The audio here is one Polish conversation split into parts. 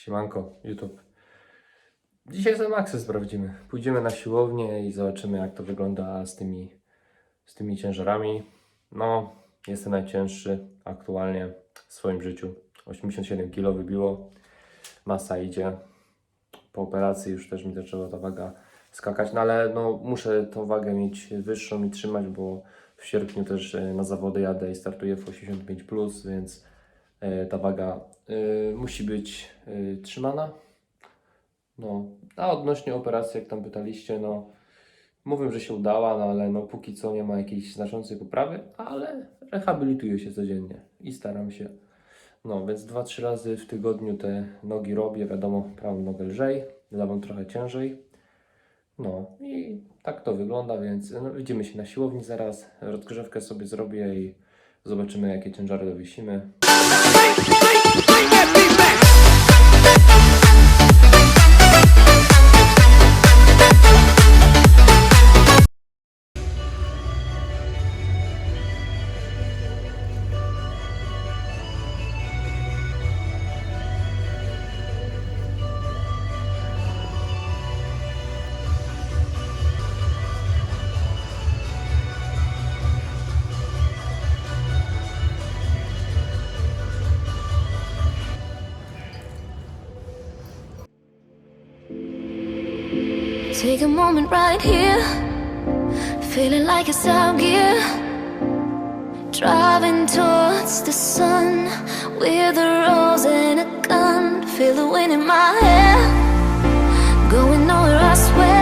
Siemanko, YouTube. Dzisiaj sobie maksy sprawdzimy. Pójdziemy na siłownię i zobaczymy jak to wygląda z tymi, z tymi ciężarami. No, jestem najcięższy aktualnie w swoim życiu. 87 kg wybiło. Masa idzie. Po operacji już też mi zaczęła ta waga skakać, no ale no, muszę tą wagę mieć wyższą i trzymać, bo w sierpniu też e, na zawody jadę i startuję w 85+, plus, więc ta waga e, musi być e, trzymana. No, a odnośnie operacji, jak tam pytaliście, no mówię, że się udała, no ale no póki co nie ma jakiejś znaczącej poprawy, ale rehabilituję się codziennie i staram się. No, więc 2-3 razy w tygodniu te nogi robię, wiadomo, prawą nogę lżej, lewą trochę ciężej. No i tak to wygląda, więc no, widzimy się na siłowni zaraz. Rozgrzewkę sobie zrobię i zobaczymy, jakie ciężary dowiesimy. Take a moment right here, feeling like it's out gear. Driving towards the sun with a rose and a gun. Feel the wind in my hair, going nowhere, I swear.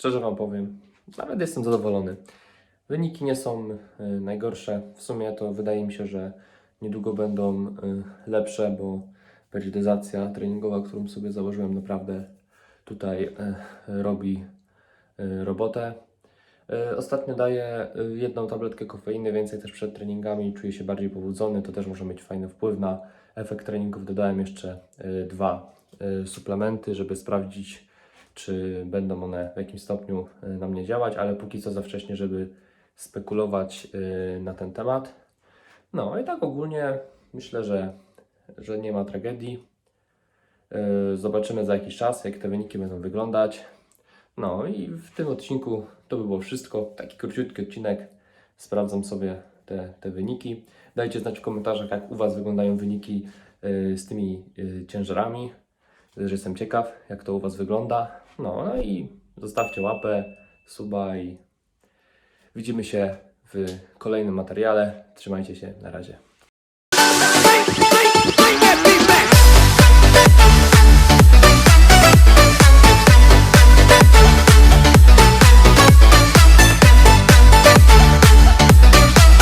Szczerze Wam powiem, nawet jestem zadowolony. Wyniki nie są y, najgorsze. W sumie to wydaje mi się, że niedługo będą y, lepsze, bo periodyzacja treningowa, którą sobie założyłem, naprawdę tutaj y, robi robotę. Ostatnio daję jedną tabletkę kofeiny więcej też przed treningami czuję się bardziej pobudzony. To też może mieć fajny wpływ na efekt treningów. Dodałem jeszcze dwa suplementy, żeby sprawdzić, czy będą one w jakimś stopniu y, na mnie działać, ale póki co za wcześnie, żeby spekulować y, na ten temat. No i tak ogólnie myślę, że, że nie ma tragedii. Y, Zobaczymy za jakiś czas, jak te wyniki będą wyglądać. No i w tym odcinku to by było wszystko. Taki króciutki odcinek. Sprawdzam sobie te, te wyniki. Dajcie znać w komentarzach, jak u Was wyglądają wyniki z tymi ciężarami. Że jestem ciekaw, jak to u Was wygląda. No, no i zostawcie łapę, suba i widzimy się w kolejnym materiale. Trzymajcie się, na razie.